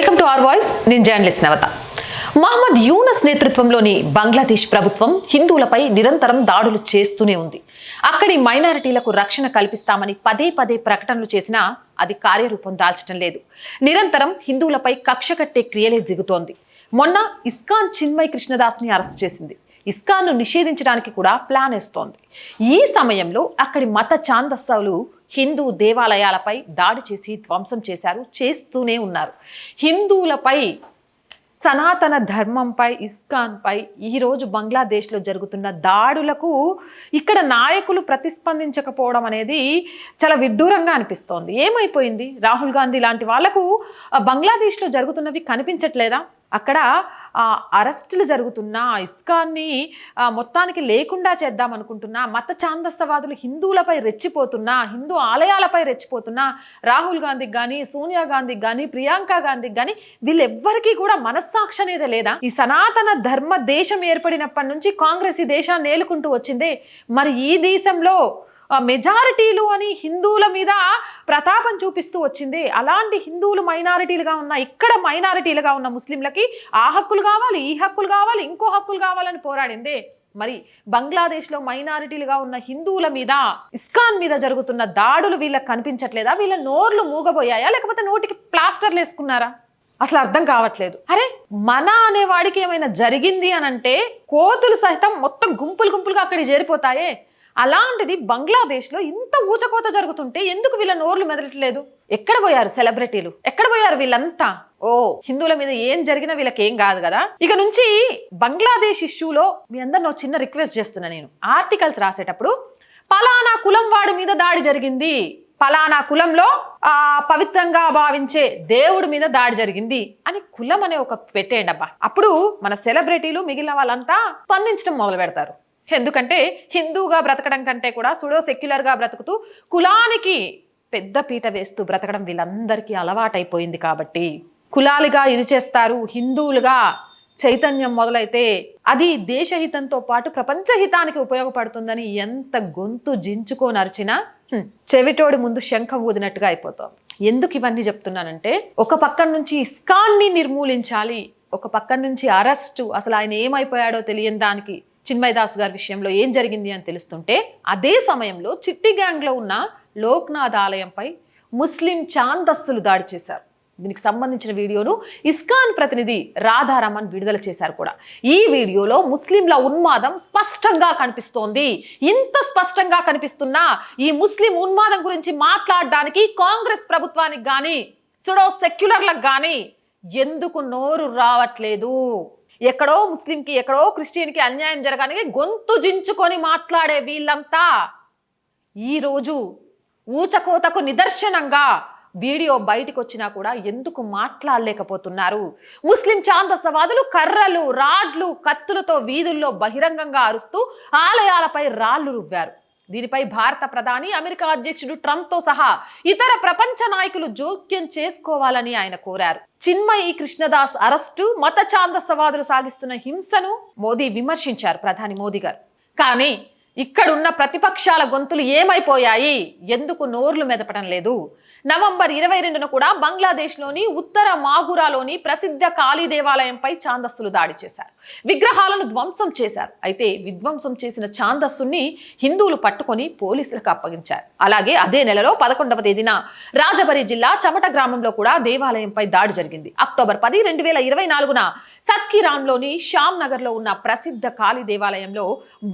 Welcome to are voice నేను journalist Navata. Mohammed Yunus నేతృత్వంలోని బంగ్లాదేశ్ ప్రభుత్వం హిందువులపై నిరంతరం దాడులు చేస్తూనే ఉంది. అక్కడి మైనారిటీలకు రక్షణ కల్పిస్తామని పదే పదే ప్రకటనలు చేసినా అది కార్యరూపం దాల్చడం లేదు. నిరంతరం హిందువులపై కక్ష కట్టే క్రియలే దిగుతోంది. మొన్న ఇస్కాన్ చిన్మయ్ కృష్ణదాస్ని అరెస్ట్ చేసింది. ఇస్కాన్ను నిషేధించడానికి కూడా ప్లాన్ వేస్తోంది. ఈ సమయంలో అక్కడి మత ఛాందస్సులు హిందూ దేవాలయాలపై దాడి చేసి ధ్వంసం చేశారు చేస్తూనే ఉన్నారు. హిందువులపై సనాతన ధర్మంపై ఇస్కాన్పై ఈరోజు బంగ్లాదేశ్లో జరుగుతున్న దాడులకు ఇక్కడ నాయకులు ప్రతిస్పందించకపోవడం అనేది చాలా విడ్డూరంగా అనిపిస్తోంది. ఏమైపోయింది? రాహుల్ గాంధీ లాంటి వాళ్ళకు ఆ, బంగ్లాదేశ్లో జరుగుతున్నవి కనిపించట్లేదా? అక్కడ అరెస్టులు జరుగుతున్న ఇస్కాన్ని మొత్తానికి లేకుండా చేద్దాం అనుకుంటున్నా మత ఛాందస్సవాదులు హిందువులపై రెచ్చిపోతున్నా హిందూ ఆలయాలపై రెచ్చిపోతున్నా రాహుల్ గాంధీకి కానీ సోనియా గాంధీకి కానీ ప్రియాంక గాంధీకి కానీ వీళ్ళెవ్వరికీ కూడా మనస్సాక్షి అనేది లేదా? ఈ సనాతన ధర్మ దేశం ఏర్పడినప్పటి నుంచి కాంగ్రెస్ ఈ దేశాన్ని ఏలుకుంటూ వచ్చిందే. మరి ఈ దేశంలో మెజారిటీలు అని హిందువుల మీద ప్రతాపం చూపిస్తూ వచ్చింది. అలాంటి హిందువులు మైనారిటీలుగా ఉన్న ఇక్కడ మైనారిటీలుగా ఉన్న ముస్లింలకి ఆ హక్కులు కావాలి ఈ హక్కులు కావాలి ఇంకో హక్కులు కావాలని పోరాడిందే. మరి బంగ్లాదేశ్లో మైనారిటీలుగా ఉన్న హిందువుల మీద ఇస్కాన్ మీద జరుగుతున్న దాడులు వీళ్ళకి కనిపించట్లేదా? వీళ్ళ నోర్లు మూగబోయాయా? లేకపోతే నోటికి ప్లాస్టర్లు వేసుకున్నారా? అసలు అర్థం కావట్లేదు. అరే మన అనే వాడికి ఏమైనా జరిగింది అని అంటే కోతులు సహితం మొత్తం గుంపులు గుంపులుగా అక్కడికి చేరిపోతాయే. అలాంటిది బంగ్లాదేశ్లో ఇంత ఊచకోత జరుగుతుంటే ఎందుకు వీళ్ళ నోర్లు మెదలట్లేదు? ఎక్కడ పోయారు సెలబ్రిటీలు? ఎక్కడ పోయారు వీళ్ళంతా? ఓ హిందువుల మీద ఏం జరిగినా వీళ్ళకి ఏం కాదు కదా? ఇక నుంచి బంగ్లాదేశ్ ఇష్యూలో మీ అందరిని చిన్న రిక్వెస్ట్ చేస్తున్నా నేను. ఆర్టికల్స్ రాసేటప్పుడు పలానా కులం వాడి మీద దాడి జరిగింది. పలానా కులంలో ఆ పవిత్రంగా భావించే దేవుడి మీద దాడి జరిగింది అని కులం అనే ఒక పెట్టేయండి అబ్బా. అప్పుడు మన సెలబ్రిటీలు మిగిలిన వాళ్ళంతా స్పందించడం మొదలు పెడతారు ఎందుకంటే హిందూగా బ్రతకడం కంటే కూడా సుడో సెక్యులర్గా బ్రతుకుతూ కులానికి పెద్ద పీట వేస్తూ బ్రతకడం వీళ్ళందరికీ అలవాటైపోయింది కాబట్టి కులాలుగా ఇది చేస్తారు హిందువులుగా చైతన్యం మొదలైతే అది దేశహితంతో పాటు ప్రపంచ హితానికి ఉపయోగపడుతుందని ఎంత గొంతు జించుకొని అరిచినా చెవిటోడి ముందు శంఖం ఊదినట్టుగా అయిపోతాం. ఎందుకు ఇవన్నీ చెప్తున్నానంటే ఒక పక్కన నుంచి ఇస్కాన్ని నిర్మూలించాలి ఒక పక్కన నుంచి అరెస్టు అసలు ఆయన ఏమైపోయాడో తెలియని దానికి చిన్మయదాస్ గారి విషయంలో ఏం జరిగింది అని తెలుస్తుంటే అదే సమయంలో చిట్టి గ్యాంగ్లో ఉన్న లోక్నాథ్ ఆలయంపై ముస్లిం చాందస్తులు దాడి చేశారు. దీనికి సంబంధించిన వీడియోను ఇస్కాన్ ప్రతినిధి రాధారమన్ విడుదల చేశారు కూడా. ఈ వీడియోలో ముస్లింల ఉన్మాదం స్పష్టంగా కనిపిస్తోంది. ఇంత స్పష్టంగా కనిపిస్తున్నా ఈ ముస్లిం ఉన్మాదం గురించి మాట్లాడడానికి కాంగ్రెస్ ప్రభుత్వానికి కానీ సుడో సెక్యులర్లకు కానీ ఎందుకు నోరు రావట్లేదు? ఎక్కడో ముస్లింకి ఎక్కడో క్రిస్టియన్కి అన్యాయం జరగడానికి గొంతు జించుకొని మాట్లాడే వీళ్ళంతా ఈరోజు ఊచకోతకు నిదర్శనంగా వీడియో బయటకు వచ్చినా కూడా ఎందుకు మాట్లాడలేకపోతున్నారు? ముస్లిం ఛాందసవాదులు కర్రలు రాడ్లు కత్తులతో వీధుల్లో బహిరంగంగా అరుస్తూ ఆలయాలపై రాళ్ళు రువ్వారు. దీనిపై భారత ప్రధాని అమెరికా అధ్యక్షుడు ట్రంప్తో సహా ఇతర ప్రపంచ నాయకులు జోక్యం చేసుకోవాలని ఆయన కోరారు. చిన్మయి కృష్ణదాస్ అరెస్టు మత ఛాందసవాదులు సాగిస్తున్న హింసను మోదీ విమర్శించారు ప్రధాని మోదీ గారు. కానీ ఇక్కడున్న ప్రతిపక్షాల గొంతులు ఏమైపోయాయి? ఎందుకు నోర్లు మెదపడం లేదు? నవంబర్ ఇరవై రెండున కూడా బంగ్లాదేశ్లోని ఉత్తర మాగురాలోని ప్రసిద్ధ కాళీ దేవాలయంపై ఛాందస్సులు దాడి చేశారు. విగ్రహాలను ధ్వంసం చేశారు. అయితే విధ్వంసం చేసిన ఛాందస్సుని హిందువులు పట్టుకొని పోలీసులకు అప్పగించారు. అలాగే అదే నెలలో పదకొండవ తేదీన రాజబరి జిల్లా చమట గ్రామంలో కూడా దేవాలయంపై దాడి జరిగింది. అక్టోబర్ పది రెండు వేల ఇరవై నాలుగున సత్కిరాన్లోని శ్యామ్ నగర్లో ఉన్న ప్రసిద్ధ కాళీ దేవాలయంలో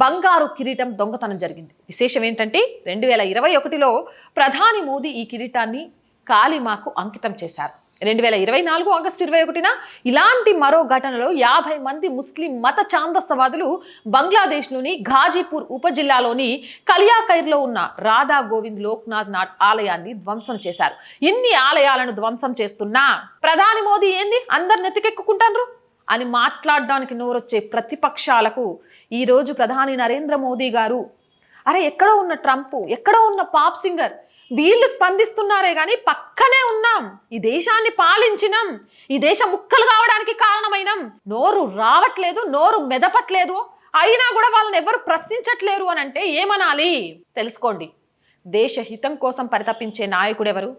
బంగారు కిరీటం దొంగతనం జరిగింది. విశేషం ఏంటంటే రెండు వేల ఇరవై ఒకటిలో ప్రధాని మోదీ ఈ కిరీటాన్ని కాలిమాకు అంకితం చేశారు. రెండు వేల ఇరవై నాలుగు ఆగస్టు ఇరవై ఒకటిన ఇలాంటి మరో ఘటనలో యాభై మంది ముస్లిం మత ఛాందస్సవాదులు బంగ్లాదేశ్లోని ఘాజీపూర్ ఉపజిల్లాలోని కలియాకైర్లో ఉన్న రాధా గోవింద్ లోక్నాథ్ నాథ్ ఆలయాన్ని ధ్వంసం చేశారు. ఇన్ని ఆలయాలను ధ్వంసం చేస్తున్నా? ప్రధాని మోదీ ఏంది? అందరు నెత్తికెక్కుకుంటారు అని మాట్లాడడానికి నోరొచ్చే ప్రతిపక్షాలకు ఈరోజు ప్రధాని నరేంద్ర మోదీ గారు అరే ఎక్కడో ఉన్న ట్రంప్ ఎక్కడో ఉన్న పాప్ సింగర్ వీళ్ళు స్పందిస్తున్నారే కానీ పక్కనే ఉన్నాం. ఈ దేశాన్ని పాలించినాం. ఈ దేశం ముక్కలు కావడానికి కారణమైనాం. నోరు రావట్లేదు నోరు మెదపట్లేదు. అయినా కూడా వాళ్ళని ఎవరు ప్రశ్నించట్లేరు అని అంటే ఏమనాలి? తెలుసుకోండి. దేశ హితం కోసం పరితపించే నాయకుడు ఎవరు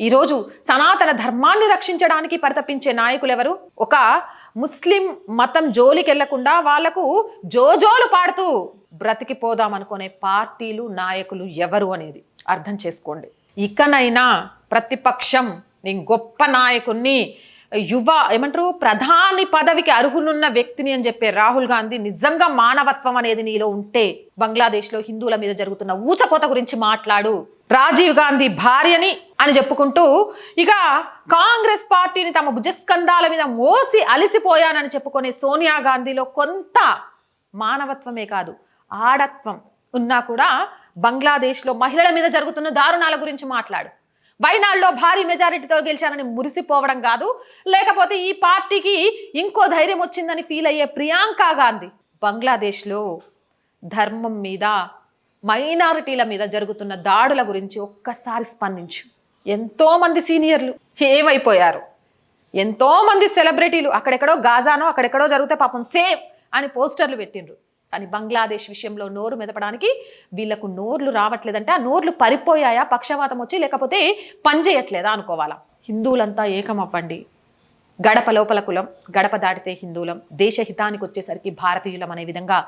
ఈరోజు సనాతన ధర్మాన్ని రక్షించడానికి పరితపించే నాయకులు ఎవరు ఒక ముస్లిం మతం జోలికెళ్ళకుండా వాళ్ళకు జోజోలు పాడుతూ బ్రతికిపోదాం అనుకునే పార్టీలు నాయకులు ఎవరు అనేది అర్థం చేసుకోండి. ఇకనైనా ప్రతిపక్షం నేను గొప్ప నాయకుణ్ణి యువ ఏమంటారు ప్రధాని పదవికి అర్హులున్న వ్యక్తిని అని చెప్పే రాహుల్ గాంధీ నిజంగా మానవత్వం అనేది నీలో ఉంటే బంగ్లాదేశ్లో హిందువుల మీద జరుగుతున్న ఊచకోత గురించి మాట్లాడు. రాజీవ్ గాంధీ భార్యని అని చెప్పుకుంటూ ఇక కాంగ్రెస్ పార్టీని తమ భుజస్కంధాల మీద మోసి అలిసిపోయానని చెప్పుకునే సోనియా గాంధీలో కొంత మానవత్వమే కాదు ఆడత్వం ఉన్నా కూడా బంగ్లాదేశ్లో మహిళల మీద జరుగుతున్న దారుణాల గురించి మాట్లాడు. వైనాడులో భారీ మెజారిటీతో గెలిచానని మురిసిపోవడం కాదు లేకపోతే ఈ పార్టీకి ఇంకో ధైర్యం వచ్చిందని ఫీల్ అయ్యే ప్రియాంక గాంధీ బంగ్లాదేశ్లో ధర్మం మీద మైనారిటీల మీద జరుగుతున్న దాడుల గురించి ఒక్కసారి స్పందించు. ఎంతోమంది సీనియర్లు ఏమైపోయారు? ఎంతోమంది సెలబ్రిటీలు అక్కడెక్కడో గాజానో అక్కడెక్కడో జరిగితే పాపం సేవ్ అని పోస్టర్లు పెట్టిండ్రు. కానీ బంగ్లాదేశ్ విషయంలో నోరు మెదపడానికి వీళ్ళకు నోర్లు రావట్లేదంటే ఆ నోర్లు పరిపోయాయా? పక్షవాతం వచ్చి లేకపోతే పనిచేయట్లేదా అనుకోవాలా? హిందువులంతా ఏకం అవ్వండి. గడప లోపల కులం గడప దాటితే హిందువులం దేశ హితానికి వచ్చేసరికి భారతీయులం అనే విధంగా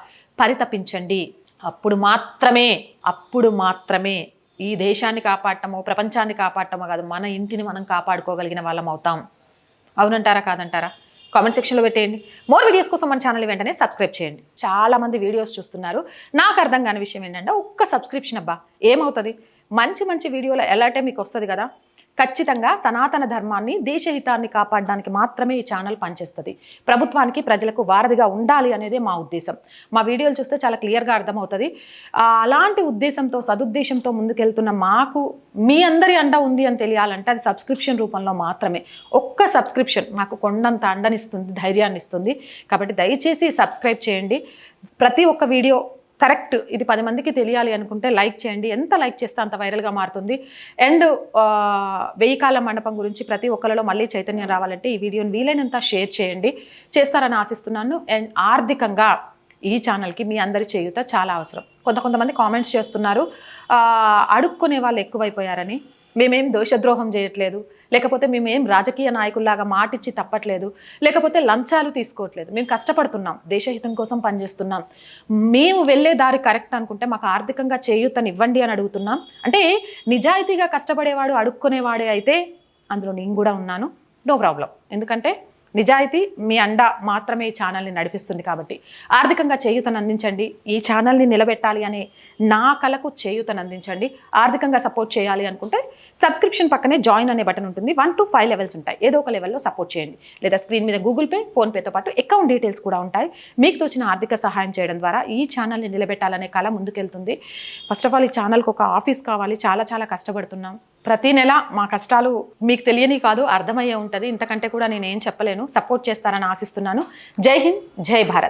పరితపించండి. అప్పుడు మాత్రమే అప్పుడు మాత్రమే ఈ దేశాన్ని కాపాడటమో ప్రపంచాన్ని కాపాడటమో కాదు మన ఇంటిని మనం కాపాడుకోగలిగిన వాళ్ళం అవుతాం. అవునంటారా కాదంటారా? కామెంట్ సెక్షన్లో పెట్టేయండి. మోర్ వీడియోస్ కోసం మన ఛానల్ వెంటనే సబ్స్క్రైబ్ చేయండి. చాలామంది వీడియోస్ చూస్తున్నారు. నాకు అర్థం కాని విషయం ఏంటంటే ఒక్క సబ్స్క్రిప్షన్ అబ్బా ఏమవుతుంది? మంచి మంచి వీడియోలు ఎలాంటే మీకు వస్తుంది కదా? ఖచ్చితంగా సనాతన ధర్మాన్ని దేశహితాన్ని కాపాడడానికి మాత్రమే ఈ ఛానల్ పనిచేస్తుంది. ప్రభుత్వానికి ప్రజలకు వారధిగా ఉండాలి అనేదే మా ఉద్దేశం. మా వీడియోలు చూస్తే చాలా క్లియర్గా అర్థమవుతుంది. అలాంటి ఉద్దేశంతో సదుద్దేశంతో ముందుకెళ్తున్న మాకు మీ అందరి అండ ఉంది అని తెలియాలంటే అది సబ్స్క్రిప్షన్ రూపంలో మాత్రమే. ఒక్క సబ్స్క్రిప్షన్ మాకు కొండంత అండనిస్తుంది ధైర్యాన్ని ఇస్తుంది కాబట్టి దయచేసి సబ్స్క్రైబ్ చేయండి. ప్రతి ఒక్క వీడియో కరెక్ట్ ఇది పది మందికి తెలియాలి అనుకుంటే లైక్ చేయండి. ఎంత లైక్ చేస్తే అంత వైరల్గా మారుతుంది. అండ్ వెయ్యి కాల మండపం గురించి ప్రతి ఒక్కరిలో మళ్ళీ చైతన్యం రావాలంటే ఈ వీడియోని వీలైనంత షేర్ చేయండి. చేస్తారని ఆశిస్తున్నాను. అండ్ ఆర్థికంగా ఈ ఛానల్కి మీ అందరి చేయుత చాలా అవసరం. కొంత కొంతమంది కామెంట్స్ చేస్తున్నారు. అడుక్కునే వాళ్ళు ఎక్కువైపోయారని. మేమేం దోషద్రోహం చేయట్లేదు. లేకపోతే మేమేం రాజకీయ నాయకుల్లాగా మాటిచ్చి తప్పట్లేదు. లేకపోతే లంచాలు తీసుకోవట్లేదు. మేము కష్టపడుతున్నాం. దేశహితం కోసం పనిచేస్తున్నాం. మేము వెళ్ళే దారి కరెక్ట్ అనుకుంటే మాకు ఆర్థికంగా చేయూతని ఇవ్వండి అని అడుగుతున్నాం. అంటే నిజాయితీగా కష్టపడేవాడు అడుక్కునేవాడే అయితే అందులో నేను కూడా ఉన్నాను. No problem. ఎందుకంటే నిజాయితీ మీ అండ మాత్రమే ఈ ఛానల్ని నడిపిస్తుంది కాబట్టి ఆర్థికంగా చేయూతను అందించండి. ఈ ఛానల్ని నిలబెట్టాలి అనే నా కలకు చేయూతను అందించండి. ఆర్థికంగా సపోర్ట్ చేయాలి అనుకుంటే సబ్స్క్రిప్షన్ పక్కనే జాయిన్ అనే బటన్ ఉంటుంది. వన్ టు ఫైవ్ లెవెల్స్ ఉంటాయి. ఏదో ఒక లెవెల్లో సపోర్ట్ చేయండి. లేదా స్క్రీన్ మీద గూగుల్ పే ఫోన్పేతో పాటు అకౌంట్ డీటెయిల్స్ కూడా ఉంటాయి. మీకు తోచిన ఆర్థిక సహాయం చేయడం ద్వారా ఈ ఛానల్ని నిలబెట్టాలనే కళ ముందుకెళ్తుంది. ఫస్ట్ ఆఫ్ ఆల్ ఈ ఛానల్కి ఒక ఆఫీస్ కావాలి. చాలా చాలా కష్టపడుతున్నాం. ప్రతి నెల మా కష్టాలు మీకు తెలియని కాదు అర్థమయ్యే ఉంటుంది. ఇంతకంటే కూడా నేను ఏం చెప్పలేను. సపోర్ట్ చేస్తారని ఆశిస్తున్నాను. జై హింద్ జై భారత్.